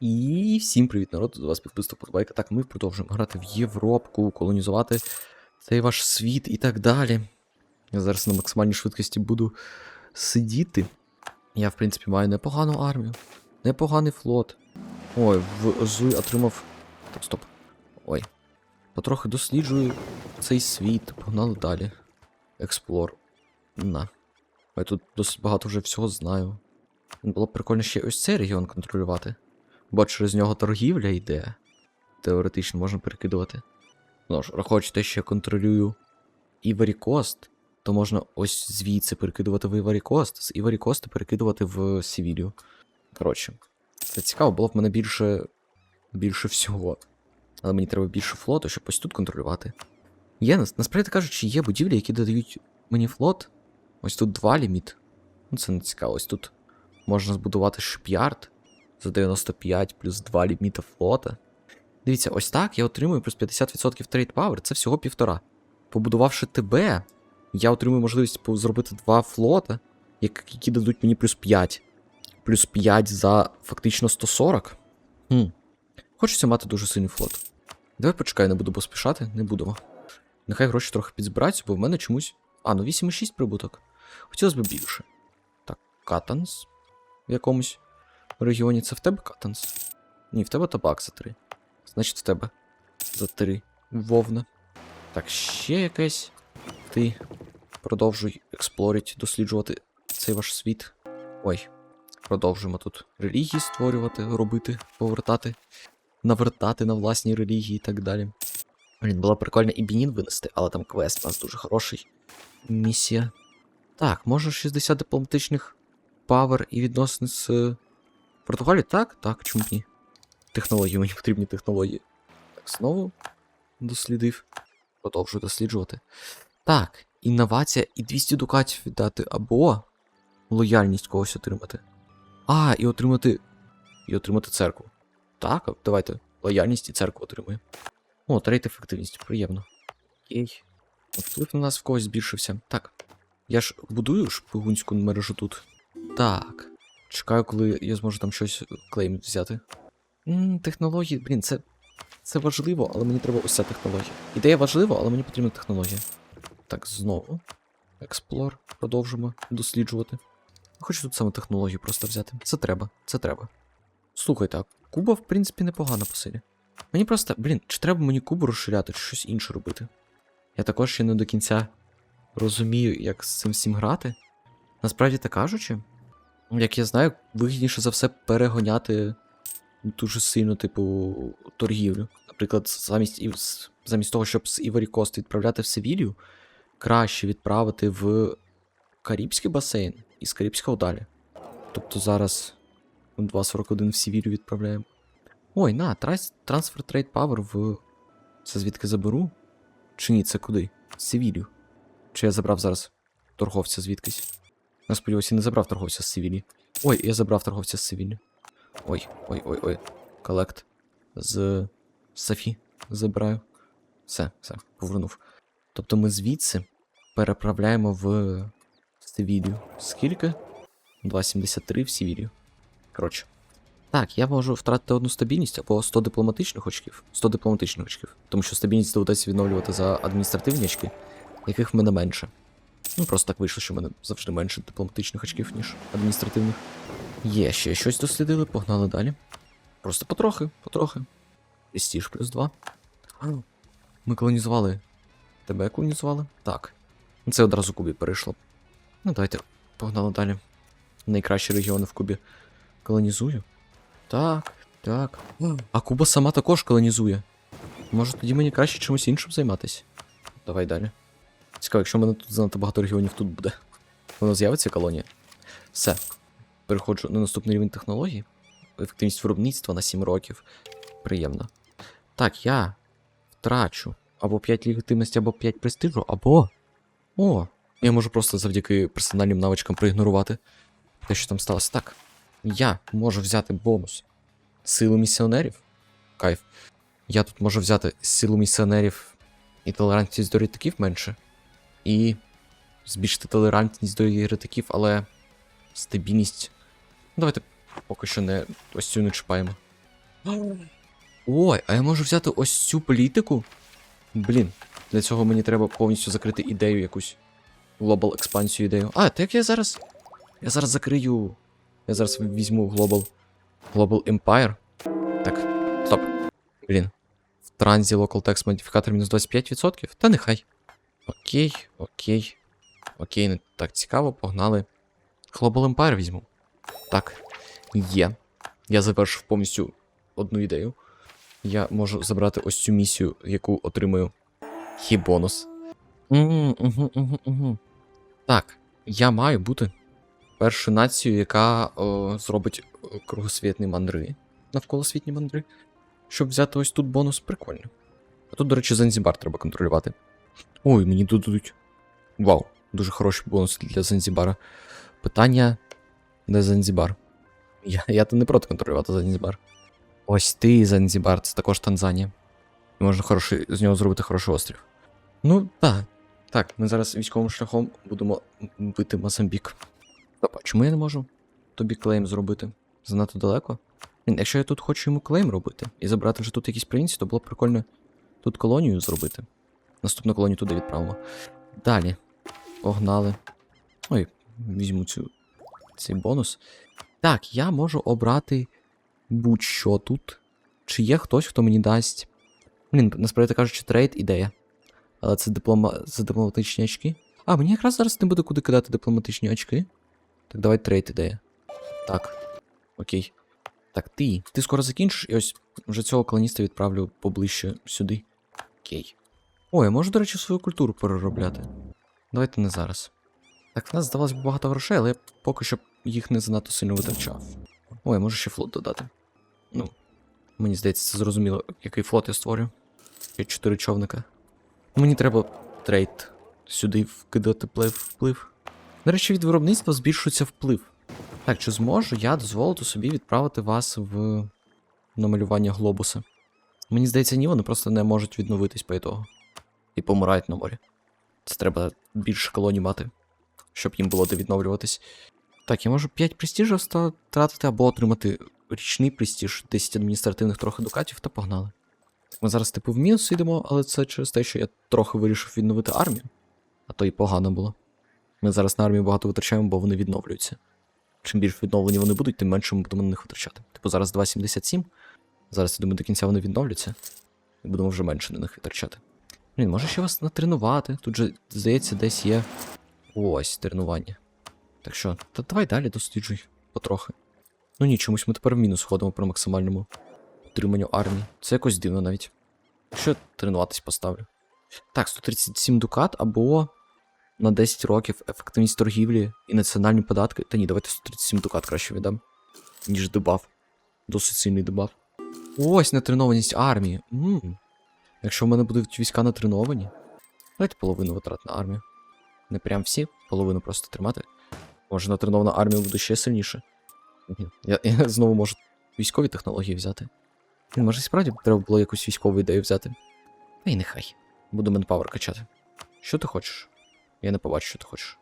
І всім привіт, народ! До вас підписав подобайка. Так, ми продовжуємо грати в Європку, колонізувати цей ваш світ і так далі. Я зараз на максимальній швидкості буду сидіти. Я, в принципі, маю непогану армію, непоганий флот. Ой, в Зуй отримав. Так, стоп. Ой. Потрохи досліджую цей світ. Погнали далі. Експлор. На. Я тут досить багато вже всього знаю. Було б прикольно ще ось цей регіон контролювати. Бо через нього торгівля йде. Теоретично можна перекидувати. Ну ж, рахуючи те, що я контролюю Іварі Кост, то можна ось звідси перекидувати в Іварі Кост, з Іварі Коста перекидувати в Сівілію. Коротше, це цікаво, було б мене більше. більше всього. Але мені треба більше флоту, щоб ось тут контролювати. Є, нас- насправді кажучи, є будівлі, які додають мені флот. Ось тут два ліміт. Ну це не цікаво. Ось тут можна збудувати шип'ярд за 95 плюс 2 ліміта флота. Дивіться, ось так я отримую плюс 50% трейд пауер, це всього півтора. Побудувавши ТБ, я отримую можливість зробити два флота, які дадуть мені плюс 5. Плюс 5 за фактично 140. Хм. Хочеться мати дуже сильний флот. Давай почекай, не буду поспішати, не будемо. Нехай гроші трохи підзбираються, бо в мене чомусь. А, ну 8,6 прибуток. Хотілося б більше. Так, Катанс в якомусь регіоні. Це в тебе Катанс? Ні, в тебе табак за 3. Значить, в тебе за 3. Вовна. Так, ще якесь. Ти продовжуй експлорить, досліджувати цей ваш світ. Ой. Продовжуємо тут релігії створювати, робити, повертати, навертати на власні релігії і так далі. Блін, було прикольно і Бінін винести, але там квест у нас дуже хороший. Місія. Так, може 60 дипломатичних павер і відносини з Португалією? Так, так, чому ні? Технології, мені потрібні технології. Так, знову дослідив. Продовжую досліджувати. Так, інновація і 200 дукатів віддати, або лояльність когось отримати. А, і отримати. І отримати церкву. Так, давайте. Лояльність і церкву отримуємо. О, трейд ефективність, приємно. Окей. Вплив на нас в когось збільшився. Так. Я ж будую шпигунську мережу тут. Так. Чекаю, коли я зможу там щось клейм взяти. м технології, блін, це. Це важливо, але мені треба ця технологія. Ідея важлива, але мені потрібна технологія. Так, знову. Експлор. Продовжимо досліджувати. Хочу тут саме технологію просто взяти. Це треба, це треба. Слухайте, а Куба, в принципі, непогана по силі. Мені просто, блін, чи треба мені Кубу розширяти, чи щось інше робити? Я також ще не до кінця розумію, як з цим всім грати. Насправді так кажучи, як я знаю, вигідніше за все перегоняти дуже сильно, типу, торгівлю. Наприклад, замість, замість того, щоб з Іварі Кост відправляти в Севілью, краще відправити в Карибський басейн і з Карибського далі. Тобто зараз 2.41 в Севілью відправляємо. Ой, на, трансфер трейд павер в. Це звідки заберу? Чи ні, це куди? З Севілью. Чи я забрав зараз торговця звідкись? Я сподіваюся, не забрав торговця з Севілі. Ой, я забрав торговця з Севілі. Ой, ой, ой, ой. Колект. З Софі забираю. Все, все, повернув. Тобто ми звідси переправляємо в Севілью. Скільки? 2,73 в Севілью. Коротше. Так, я можу втратити одну стабільність або 100 дипломатичних очків. 100 дипломатичних очків. Тому що стабільність доведеться відновлювати за адміністративні очки, яких в мене менше. Ну, просто так вийшло, що в мене завжди менше дипломатичних очків, ніж адміністративних. Є, ще щось дослідили, погнали далі. Просто потрохи, потрохи. Престіж плюс 2. Ми колонізували. Тебе колонізували? Так. Ну, Це одразу Кубі перейшло. Ну, давайте, погнали далі. Найкращі регіони в Кубі колонізую. Так, так. А Куба сама також колонізує. Може тоді мені краще чимось іншим займатися? Давай далі. Цікаво, якщо в мене тут занадто багато регіонів тут буде. Воно з'явиться колонія. Все. Переходжу на наступний рівень технології. Ефективність виробництва на 7 років. Приємно. Так, я втрачу або 5 легітимності, або 5 престижу, або. О! Я можу просто завдяки персональним навичкам проігнорувати те, що там сталося. Так. Я можу взяти бонус силу місіонерів. Кайф. Я тут можу взяти силу місіонерів і толерантність до єретиків менше. І збільшити толерантність до єретиків, але стабільність. Ну, Давайте поки що не ось цю не чіпаємо. Ой, а я можу взяти ось цю політику? Блін, для цього мені треба повністю закрити ідею якусь. Global експансію ідею. А, так я зараз. Я зараз закрию. Я зараз візьму Global. Global Empire. Так, стоп. Блін. В транзі Local Text модифікатор мінус 25%? Та нехай. Окей, окей. Окей, не так цікаво, погнали. Global Empire візьму. Так, є. Я завершив повністю одну ідею. Я можу забрати ось цю місію, яку отримую. Хі бонус. Угу, угу, угу, угу. Так, я маю бути першою нацією, яка о, зробить кругосвітні мандри, навколосвітні мандри. Щоб взяти ось тут бонус, прикольно. А тут, до речі, Занзібар треба контролювати. Ой, мені дадуть. Вау, дуже хороший бонус для Занзібара. Питання. Де Занзібар? Я, я то не проти контролювати Занзібар. Ось ти, Занзібар, це також Танзанія. І можна хороший, з нього зробити хороший острів. Ну, так. Так, ми зараз військовим шляхом будемо бити Мозамбік. Стоп, а чому я не можу тобі клейм зробити? Занадто далеко? Якщо я тут хочу йому клейм робити і забрати вже тут якісь провінції, то було б прикольно тут колонію зробити. Наступну колонію туди відправимо. Далі. Погнали. Ой, візьму цю, цей бонус. Так, я можу обрати будь-що тут. Чи є хтось, хто мені дасть. Блін, насправді кажучи, трейд ідея. Але це диплома... це дипломатичні очки. А, мені якраз зараз не буде куди кидати дипломатичні очки. Так, давай трейд ідея. Так. Окей. Так, ти. Ти скоро закінчиш, і ось вже цього колоніста відправлю поближче сюди. Окей. О, я можу, до речі, свою культуру переробляти. Давайте не зараз. Так, в нас здавалось б багато грошей, але я поки що їх не занадто сильно витрачав. О, я можу ще флот додати. Ну, мені здається, це зрозуміло, який флот я створю. Є чотири човника. Мені треба трейд сюди вкидати вплив. До речі, від виробництва збільшується вплив. Так, чи зможу я дозволити собі відправити вас в намалювання глобуса? Мені здається, ні, вони просто не можуть відновитись по ітогу. І помирають на морі. Це треба більше колоній мати, щоб їм було де відновлюватись. Так, я можу 5 престижів тратити або отримати річний престиж, 10 адміністративних трохи дукатів та погнали. Ми зараз типу в мінус йдемо, але це через те, що я трохи вирішив відновити армію. А то і погано було. Ми зараз на армію багато витрачаємо, бо вони відновлюються. Чим більш відновлені вони будуть, тим менше ми будемо на них витрачати. Типу зараз 2,77. Зараз, я думаю, до кінця вони відновляться. І будемо вже менше на них витрачати. Блін, може ще вас натренувати. Тут же, здається, десь є. Ось тренування. Так що, та давай далі досліджуй потрохи. Ну ні, чомусь ми тепер в мінус ходимо при максимальному утриманню армії. Це якось дивно навіть. Що тренуватись поставлю? Так, 137 дукат або на 10 років ефективність торгівлі і національні податки. Та ні, давайте 137 дукат краще віддам, ніж дебаф. Досить сильний дебаф. Ось натренованість армії. м Якщо в мене будуть війська натреновані, давайте половину витрат на армію. Не прям всі, половину просто тримати. Може натренована армія буде ще сильніше. Я, я знову можу військові технології взяти. Може, справді треба було якусь військову ідею взяти. Та й нехай. Буду менпауер качати. Що ти хочеш? Я не побачу, що ти хочеш.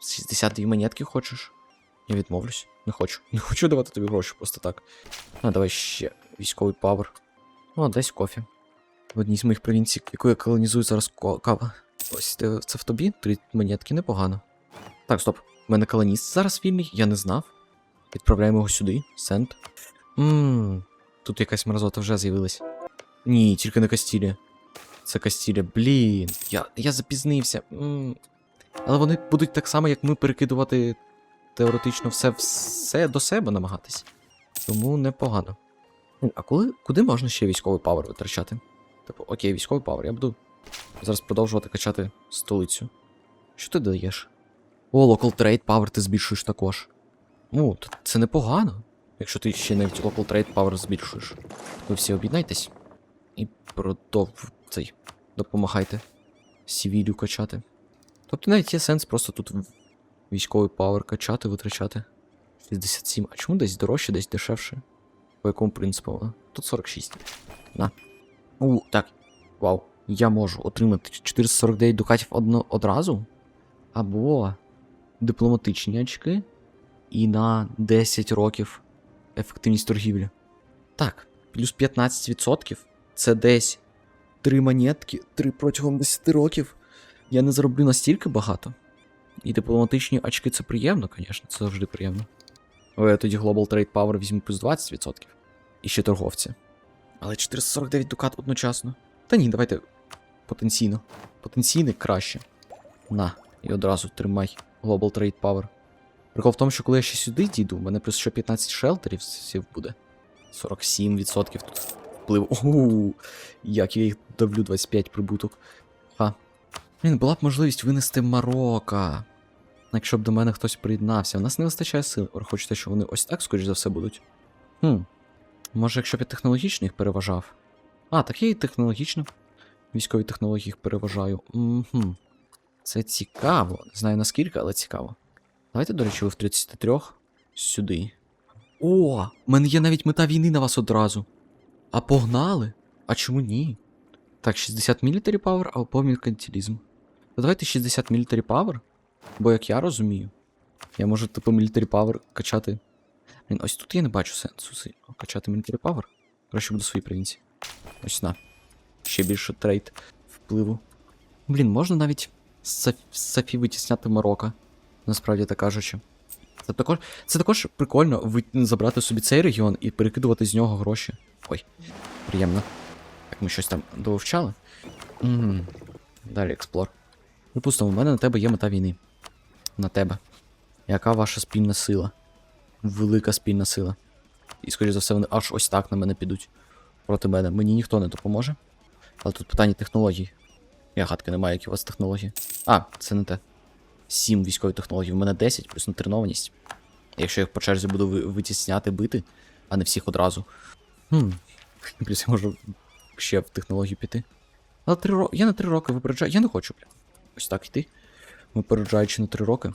62 монетки хочеш? Я відмовлюсь. Не хочу. Не хочу давати тобі гроші просто так. А, давай ще військовий павер. О, десь кофі. В одній з моїх провінцій, яку я колонізую зараз кава. Ось це, це в тобі? Три монетки непогано. Так, стоп. У мене колоніст зараз вільний, я не знав. Відправляємо його сюди. Сент. Ммм. Тут якась мразота вже з'явилась. Ні, тільки не Кастілія. Це Кастілія. Блін. Я, я запізнився. М. Але вони будуть так само, як ми перекидувати теоретично все, все до себе намагатись. Тому непогано. А коли, куди можна ще військовий павер витрачати? Типу, окей, військовий павер, я буду зараз продовжувати качати столицю. Що ти даєш? О, local trade power ти збільшуєш також. Ну, це непогано. Якщо ти ще навіть local trade power збільшуєш. Ви всі об'єднайтесь і продов... цей. Допомагайте Сівілю качати. Тобто навіть є сенс просто тут військовий пауер качати, витрачати. 67. А чому десь дорожче, десь дешевше? По якому принципу? воно? Тут 46. На. У, так. Вау. Я можу отримати 449 дукатів одно, одразу. Або дипломатичні очки. І на 10 років ефективність торгівлі. Так, плюс 15%. Це десь 3 монетки, 3 протягом 10 років. Я не зароблю настільки багато. І дипломатичні очки це приємно, звісно, це завжди приємно. Я тоді Global Trade Power візьму плюс 20%. І ще торговці. Але 449 дукат одночасно. Та ні, давайте потенційно. Потенційно краще. На, і одразу тримай Global Trade Power. Прикол в тому, що коли я ще сюди дійду, в мене плюс ще 15 шелтерів сів буде. 47% тут впливу. Оу, як я їх давлю 25 прибуток. Ха. Блін, була б можливість винести Марокко. Якщо б до мене хтось приєднався. У нас не вистачає сил, враховуючи те, що вони ось так, скоріш за все, будуть. Хм. Може, якщо б я технологічно їх переважав. А, так я і технологічно. Військові технології їх переважаю. Угу. Це цікаво. Не знаю наскільки, але цікаво. Давайте, до речі, ви в 33 сюди. О, в мене є навіть мета війни на вас одразу. А погнали? А чому ні? Так, 60 military power або меркантилізм. То давайте 60 military power, бо як я розумію, я можу типу military power качати. Блін, ось тут я не бачу сенсу качати military power. Краще буду свої провінції. Ось на. Ще більше трейд впливу. Блін, можна навіть з Сафі витісняти Марокко, насправді так кажучи. Це також, це також прикольно забрати собі цей регіон і перекидувати з нього гроші. Ой, приємно. Так, ми щось там довивчали. Угу. Далі експлор. Припустимо, у мене на тебе є мета війни. На тебе. Яка ваша спільна сила? Велика спільна сила. І, скоріш за все, вони аж ось так на мене підуть. Проти мене. Мені ніхто не допоможе. Але тут питання технологій. Я гадки не маю, які у вас технології. А, це не те. 7 військових технологій. В мене 10 плюс натренованість. Якщо я їх по черзі буду витісняти, бити, а не всіх одразу. Хм. Плюс я можу ще в технологію піти. Але 3 роки. Я на 3 роки випереджаю. Я не хочу, бля. Ось так йти. Випереджаючи на 3 роки.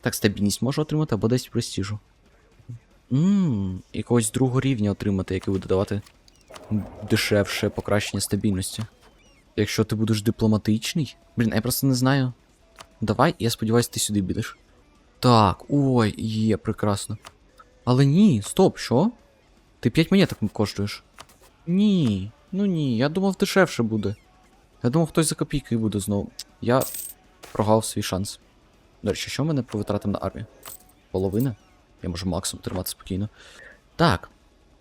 Так, стабільність можу отримати або 10 престижу. Ммм, якогось другого рівня отримати, який буде давати дешевше покращення стабільності. Якщо ти будеш дипломатичний. Блін, я просто не знаю. Давай, я сподіваюся, ти сюди підеш. Так, ой, є, прекрасно. Але ні, стоп, що? Ти 5 монеток коштуєш. Ні, ну ні, я думав дешевше буде. Я думав, хтось за копійки буде знову. Я прогав свій шанс. До речі, що в мене по витратам на армію? Половина? Я можу максимум тримати спокійно. Так.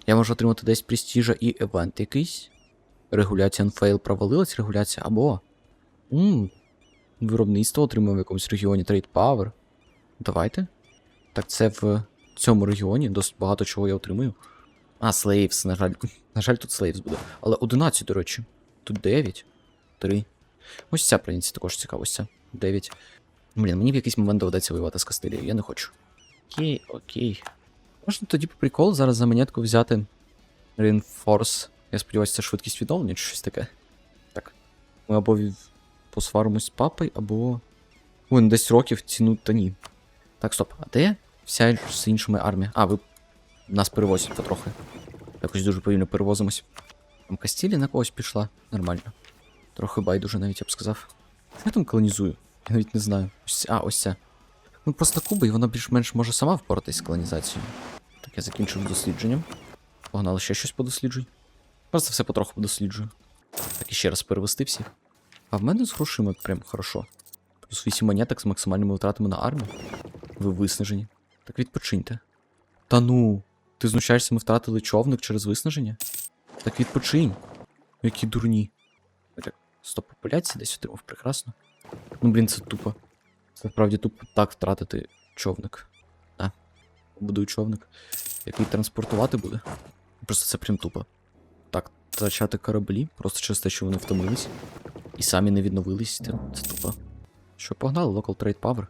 Я можу отримати десь престижа і евент якийсь. Регуляція unfail провалилась, регуляція або. Ммм. Виробництво отримав в якомусь регіоні Trade Power. Давайте. Так це в цьому регіоні досить багато чого я отримую. А, Slaves, на жаль. На жаль, тут Slaves буде. Але 11, до речі. Тут 9. 3. Ось ця провінція також цікава, ось 9. Блін, мені в якийсь момент доведеться воювати з Кастилією, я не хочу. Окей, окей. Можна тоді по приколу зараз за монетку взяти Reinforce. Я сподіваюся, це швидкість відновлення чи щось таке. Так. Ми або посваримось з папою, або. Ой, ну 10 років ціну та ні. Так, стоп. А де вся з іншими армія? А, ви нас перевозять потрохи. Якось дуже повільно перевозимось. Там Кастілі на когось пішла. Нормально. Трохи байдуже навіть я б сказав. Я там колонізую? Я навіть не знаю. Ось, а, ось ця. Ну просто Куба, і вона більш-менш може сама впоратись з колонізацією. Так, я закінчив дослідженням. Погнали ще щось подосліджуй. Просто все потроху подосліджую. Так і ще раз перевести всіх. А в мене з грошима прям хорошо. Плюс 8 монеток з максимальними витратами на армію. Ви виснажені. Так відпочиньте. Та ну, ти знущаєшся, ми втратили човник через виснаження? Так відпочинь. Які дурні. Так, стоп популяції десь отримав прекрасно. Ну, блін, це тупо. Це справді тупо так втратити човник. А, будую човник. Який транспортувати буде. Просто це прям тупо. Так, втрачати кораблі, просто через те, що вони втомились. І самі не відновились, це, тупо. Що, погнали, Local Trade Power.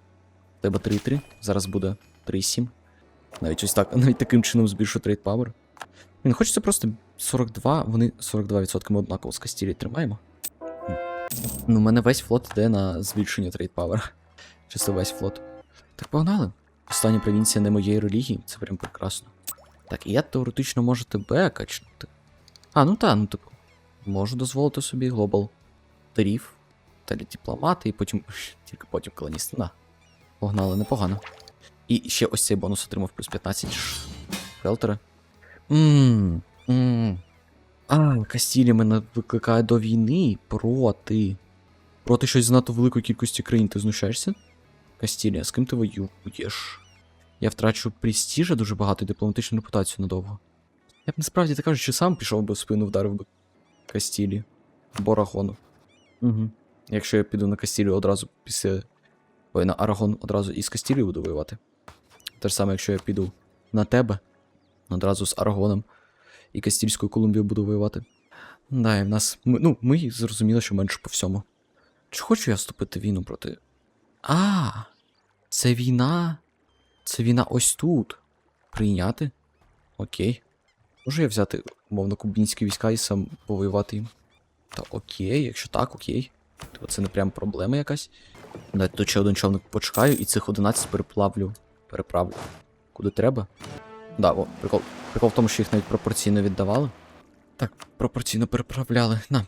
Тебе 3,3, зараз буде 3,7. Навіть ось так, навіть таким чином збільшу Trade Power. Він хочеться просто 42, вони 42% ми однаково з Кастілі тримаємо. Ну, у мене весь флот йде на збільшення Trade Power. Чисто весь флот. Так погнали. Остання провінція не моєї релігії, це прям прекрасно. Так, і я теоретично можу тебе качнути. А, ну та, ну типу. Можу дозволити собі глобал тариф, далі дипломати, і потім. Тільки потім колоністи. На. Погнали, непогано. І ще ось цей бонус отримав плюс 15 ш- шелтера. Ммм. Ммм. А, Кастілія мене викликає до війни проти. Проти щось занадто великої кількості країн. Ти знущаєшся? Кастілія, з ким ти воюєш? Я втрачу престіжа дуже багато і дипломатичну репутацію надовго. Я б насправді так кажучи, сам пішов би в спину, вдарив би Кастілі. Або Арагону. Угу. Якщо я піду на Кастілію одразу після. Ой, на Арагон одразу із Кастілією буду воювати. Те ж саме, якщо я піду на тебе, одразу з Арагоном і Кастільською Колумбією буду воювати. Да, і в нас. Ми, ну, ми зрозуміли, що менше по всьому. Чи хочу я вступити війну проти. А, це війна. Це війна ось тут. Прийняти? Окей. Можу я взяти, умовно, кубінські війська і сам повоювати їм? Та окей, якщо так, окей. То це не прям проблема якась. Навіть тут ще один човник почекаю і цих 11 переплавлю. Переправлю. Куди треба? Да, о, прикол. Прикол в тому, що їх навіть пропорційно віддавали. Так, пропорційно переправляли. На.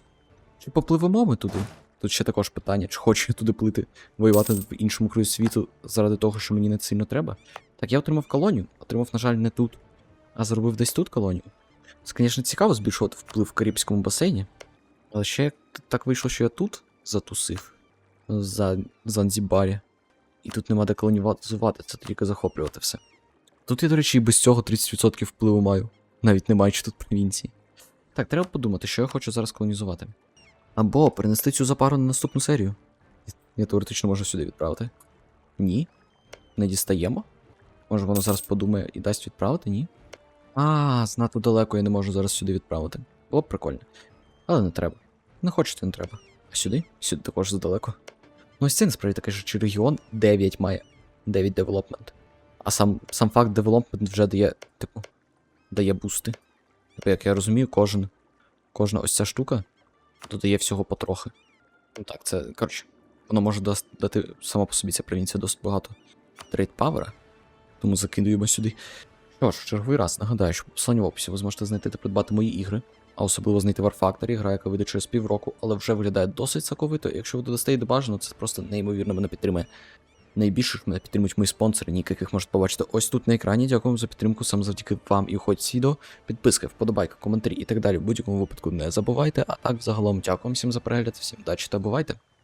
Чи попливемо ми туди? Тут ще також питання, чи хочу я туди плити, воювати в іншому краю світу заради того, що мені не сильно треба. Так, я отримав колонію. Отримав, на жаль, не тут, а зробив десь тут колонію. Це, звісно, цікаво збільшувати вплив в Карибському басейні. Але ще так вийшло, що я тут затусив за Занзібарі. І тут нема де колонізувати, це тільки захоплювати все. Тут я, до речі, і без цього 30% впливу маю, навіть не маючи тут провінції. Так, треба подумати, що я хочу зараз колонізувати. Або перенести цю запару на наступну серію. Я теоретично можу сюди відправити. Ні. Не дістаємо. Може воно зараз подумає і дасть відправити, ні? А, знато далеко я не можу зараз сюди відправити. Було б прикольно. Але не треба. Не хочете, не треба. А сюди? Сюди також задалеко. Ну ось це насправді таке, що чи регіон 9 має 9 девелопмент. А сам, сам факт девелопмент вже дає, типу, дає бусти. Типу, як я розумію, кожен, кожна ось ця штука додає всього потрохи. Ну так, це, коротше, воно може дати сама по собі ця провінція досить багато трейд павера. Тому закидуємо сюди. Що ж, в черговий раз нагадаю, що в описі ви зможете знайти та придбати мої ігри, а особливо знайти War Factory, гра, яка вийде через півроку, але вже виглядає досить соковито. Якщо ви додасте її бажано, це просто неймовірно мене підтримує. Найбільше ж мене підтримують мої спонсори, ніяких яких можете побачити ось тут на екрані. Дякую за підтримку саме завдяки вам і хоч сідо. Підписки, вподобайка, коментарі і так далі. В будь-якому випадку не забувайте. А так, загалом, дякую всім за перегляд, всім удачі та бувайте!